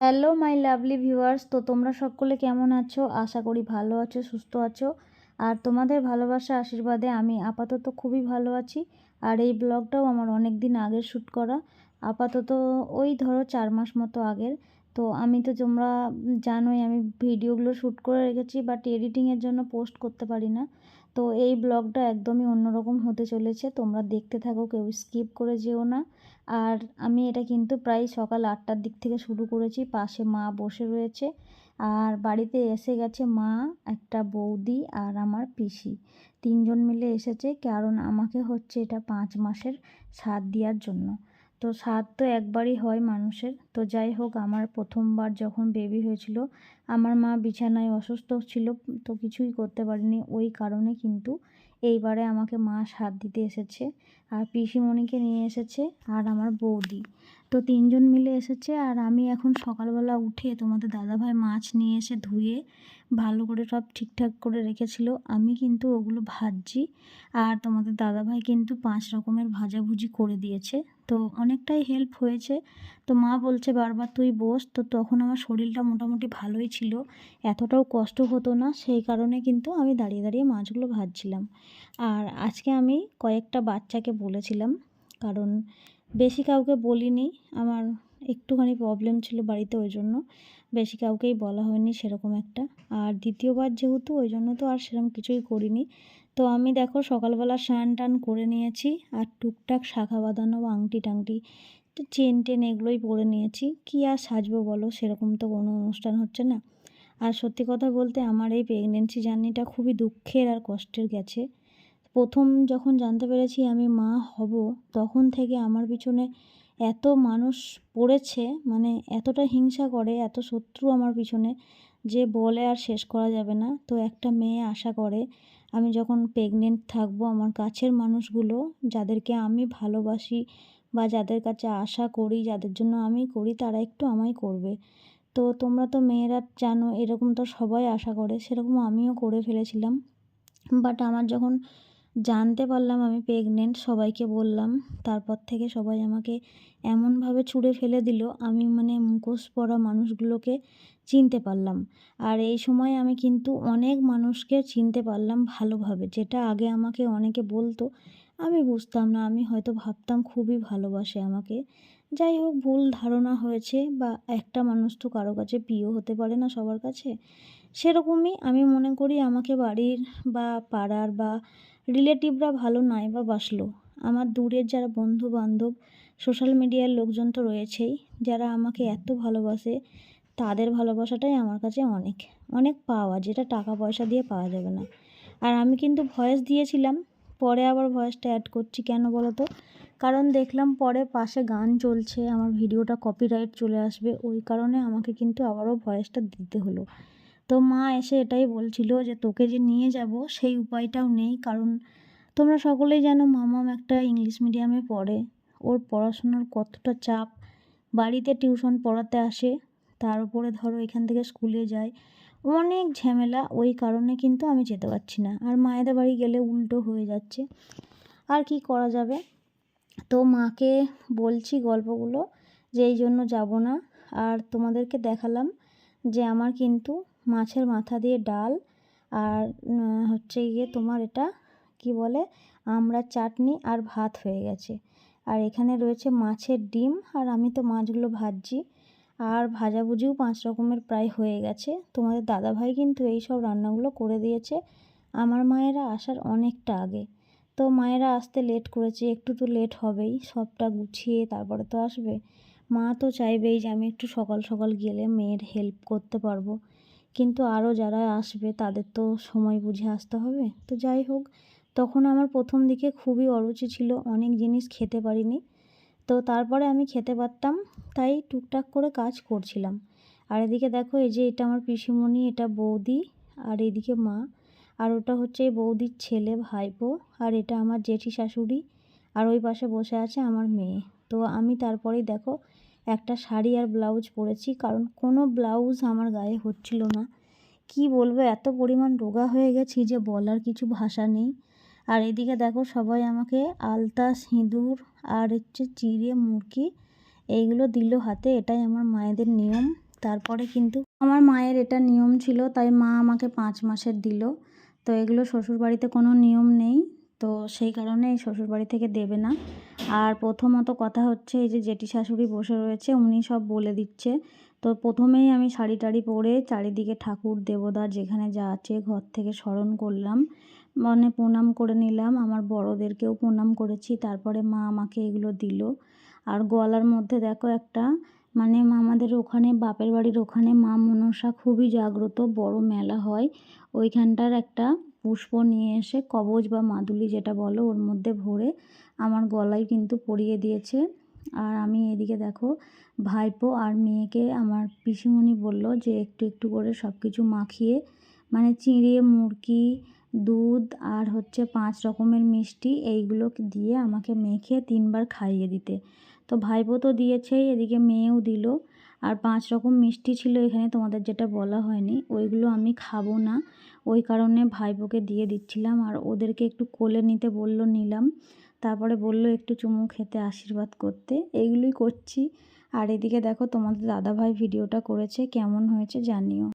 Hello, my lovely viewers. তো তোমরা সকলে কেমন আছো? আশা করি ভালো আছো, সুস্থ আছো। আর তোমাদের ভালোবাসা, আশীর্বাদে আমি আপাতত খুবই ভালো আছি। আর এই ব্লগটাও আমার অনেক দিন আগের শ্যুট করা। আপাতত ওই ধরো চার মাস মতো আগের। তো আমি তো তোমরা জানোই আমি ভিডিওগুলো শ্যুট করে রেখেছি, বাট এডিটিংয়ের জন্য পোস্ট করতে পারি না। তো এই ব্লগটা একদমই অন্যরকম হতে চলেছে। তোমরা দেখতে থাকো, কেউ স্কিপ করে যেও না। আর আমি এটা কিন্তু প্রায় সকাল আটটার দিক থেকে শুরু করেছি, পাশে মা বসে রয়েছে। আর বাড়িতে এসে গেছে মা, একটা বৌদি আর আমার পিসি। তিনজন মিলে এসেছে, কারণ আমাকে হচ্ছে এটা পাঁচ মাসের সাথ দেওয়ার জন্য। তো স্বাদ তো একবারই হয় মানুষের। তো যাই হোক, আমার প্রথমবার যখন বেবি হয়েছিল, আমার মা বিছানায় অসুস্থ ছিল, তো কিছুই করতে পারিনি। ওই কারণে কিন্তু এইবারে আমাকে মা স্বাদ দিতে এসেছে, আর পিসিমণিকে নিয়ে এসেছে, আর আমার বৌদি। তো তিনজন মিলে এসেছে আর আমি এখন সকালবেলা উঠে তোমাদের দাদাভাই মাছ নিয়ে এসে ধুয়ে ভালো করে সব ঠিকঠাক করে রেখেছিল। আমি কিন্তু ওগুলো ভাজছি আর তোমাদের দাদাভাই কিন্তু পাঁচ রকমের ভাজাভুজি করে দিয়েছে। তো অনেকটাই হেল্প হয়েছে। তো মা বলছে, বারবার তুই বস। তো তখন আমার শরীরটা মোটামুটি ভালোই ছিল। এতটাও কষ্ট হতো না, সেই কারণে কিন্তু আমি দাঁড়িয়ে দাঁড়িয়ে মাছগুলো ভাজছিলাম। আর আজকে আমি কয়েকটা বাচ্চাকে বলেছিলাম, কারণ বেশি কাউকে বলিনি, আমার একটুখানি প্রবলেম ছিল বাড়িতে ওই জন্য। বেশি কাউকেই বলা হয়নি সেরকম একটা। আর দ্বিতীয়বার যেহেতু ওই জন্য তো আর সেরকম কিছুই করিনি। তো আমি দেখো সকালবেলা স্নান টান করে নিয়েছি আর টুকটাক শাখা বাঁধানো আংটি টাংটি চেন টেন এগুলোই পরে নিয়েছি। কি আর সাজবো বলো, সেরকম তো কোনো অনুষ্ঠান হচ্ছে না। আর সত্যি কথা বলতে আমার এই প্রেগনেন্সি জার্নিটা খুবই দুঃখের আর কষ্টের গেছে। প্রথম যখন জানতে পেরেছি আমি মা হব, তখন থেকে আমার পিছনে এত মানুষ পড়েছে মানে এতটা হিংসা করে, এত শত্রু আমার পিছনে যে বলে আর শেষ করা যাবে না। তো একটা মেয়ে আশা করে, আমি যখন প্রেগনেন্ট থাকব, আমার কাছের মানুষগুলো যাদেরকে আমি ভালোবাসি বা যাদের কাছে আশা করি, যাদের জন্য আমি করি, তারা একটু আমায় করবে। তো তোমরা তো মেয়েরা জানো, এরকম তো সবাই আশা করে সেরকম আমিও করে ফেলেছিলাম। বাট আমার যখন জানতে পারলাম আমি প্রেগনেন্ট সবাইকে বললাম। তারপর থেকে সবাই আমাকে এমনভাবে ছুঁড়ে ফেলে দিল, আমি মানে মুখোশ পরা মানুষগুলোকে চিনতে পারলাম। আর এই সময় আমি কিন্তু অনেক মানুষকে চিনতে পারলাম ভালোভাবে, যেটা আগে আমাকে অনেকে বলতো, আমি বুঝতাম না, আমি হয়তো ভাবতাম খুবই ভালোবাসে আমাকে। যাই হোক, ভুল ধারণা হয়েছে বা একটা মানুষ তো কারও কাছে প্রিয় হতে পারে না সবার কাছে, সেরকমই আমি মনে করি আমাকে বাড়ির বা পাড়ার বা রিলেটিভরা ভালো নয় বা বাসলো। আমার দূরের যারা বন্ধু বান্ধব সোশ্যাল মিডিয়ার লোকজন তো রয়েছেই, যারা আমাকে এত ভালোবাসে, তাদের ভালোবাসাটাই আমার কাছে অনেক। অনেক পাওয়া, যেটা টাকা পয়সা দিয়ে পাওয়া যাবে না। আর আমি কিন্তু ভয়েস দিয়েছিলাম, পরে আবার ভয়েসটা অ্যাড করছি কেন বলো তো কারণ দেখলাম পরে পাশে গান চলছে, আমার ভিডিওটা কপিরাইট চলে আসবে, ওই কারণে আমাকে কিন্তু আবারও ভয়েসটা দিতে হলো। তো মা এসে এটাই বলছিল যে, তোকে যে নিয়ে যাব, সেই উপায়টাও নেই। কারণ তোমরা সকলেই জানো মামাম একটা ইংলিশ মিডিয়ামে পড়ে। ওর পড়াশোনার কতটা চাপ। বাড়িতে টিউশন পড়াতে আসে। তার উপরে ধরো এখান থেকে স্কুলে যায়। অনেক ঝামেলা। ওই কারণে কিন্তু আমি যেতে পারছি না। আর মায়েদের বাড়ি গেলে উল্টো হয়ে যাচ্ছে। আর কি করা যাবে? তো মাকে বলছি গল্পগুলো যে, এই জন্য যাব না। আর তোমাদেরকে দেখালাম যে, আমার কিন্তু মাছের মাথা দিয়ে ডাল আর হচ্ছে গিয়ে তোমার এটা কি বলে, আমরা চাটনি আর ভাত হয়ে গেছে। আর এখানে রয়েছে মাছের ডিম আর আমি তো মাছগুলো ভাজছি। আর ভাজাভুজিও পাঁচ রকমের প্রায় হয়ে গেছে। তোমাদের দাদাভাই কিন্তু এই সব রান্নাগুলো করে দিয়েছে। আমার মায়েরা আসার অনেকটা আগে। তো মায়েরা আসতে লেট করেছে, একটু তো লেট হবেই, সবটা গুছিয়ে তারপরে তো আসবে। মা তো চাইবেই যে আমি একটু সকাল সকাল গেলে মেয়ের হেল্প করতে পারব। কিন্তু আরও যারা আসবে তাদের তো সময় বুঝে আসতে হবে। তো যাই হোক, তখন আমার প্রথম দিকে খুবই অরুচি ছিল, অনেক জিনিস খেতে পারিনি। তো তারপরে আমি খেতে পারতাম, তাই টুকটাক করে কাজ করছিলাম। আর এদিকে দেখো, এই যে এটা আমার পিসিমণি, এটা বৌদি, আর এদিকে মা, আর ওটা হচ্ছে বৌদির ছেলে ভাইপো, আর এটা আমার জেঠি শাশুড়ি, আর ওই পাশে বসে আছে আমার মেয়ে। তো আমি তারপরেই দেখো একটা শাড়ি আর ব্লাউজ পরেছি, কারণ কোনো ব্লাউজ আমার গায়ে হচ্ছিল না। কি বলব, এত পরিমাণ রোগা হয়ে গেছি যে বলার কিছু ভাষা নেই। আর এদিকে দেখো সবাই আমাকে আলতা, সিঁদুর আর হচ্ছে চিড়ে মুরগি এইগুলো দিল হাতে, এটাই আমার মায়েদের নিয়ম। তারপরে কিন্তু আমার মায়ের এটা নিয়ম ছিল, তাই মা আমাকে পাঁচ মাসের দিল। তো এগুলো শ্বশুরবাড়িতে কোনো নিয়ম নেই। তো সেই কারণে এই শ্বশুরবাড়ি থেকে দেবে না। আর প্রথমত কথা হচ্ছে, এই যে জেঠি শাশুড়ি বসে রয়েছে, উনি সব বলে দিচ্ছে। তো প্রথমেই আমি শাড়ি টাড়ি পরে চারিদিকে ঠাকুর দেবতা যেখানে যা আছে ঘর থেকে স্মরণ করলাম। মানে প্রণাম করে নিলাম। আমার বড়োদেরকেও প্রণাম করেছি। তারপরে মা আমাকে এগুলো দিল। আর গলার মধ্যে দেখো একটা মানে আমাদের ওখানে, বাপের বাড়ির ওখানে মা মনসা খুবই জাগ্রত, বড় মেলা হয়। ওইখানটার একটা পুষ্প নিয়ে এসে কবচ বা মাদুলি যেটা বলো ওর মধ্যে ভরে আমার গলায় কিন্তু পরিয়ে দিয়েছে। আর আমি এদিকে দেখো, ভাইপো আর মেয়েকে আমার পিসিমণি বলল যে একটু একটু করে সব কিছু মাখিয়ে মানে চিঁড়ে, মুরকি, দুধ আর হচ্ছে পাঁচ রকমের মিষ্টি এইগুলো দিয়ে আমাকে মেখে তিনবার খাইয়ে দিতে। তো ভাইপো তো দিয়েছেই, এদিকে মেয়েও দিল। আর পাঁচ রকম মিষ্টি ছিল এখানে, তোমাদের যেটা বলা হয়নি। ওইগুলো আমি খাব না। ওই কারণে ভাইপোকে দিয়ে দিচ্ছিলাম আর ওদেরকে একটু কোলে নিতে বলল নিলাম। তারপরে বলল একটু চুমু খেতে আশীর্বাদ করতে। এইগুলোই করছি। আর এদিকে দেখো তোমাদের দাদাভাই ভিডিওটা করেছে, কেমন হয়েছে জানিও।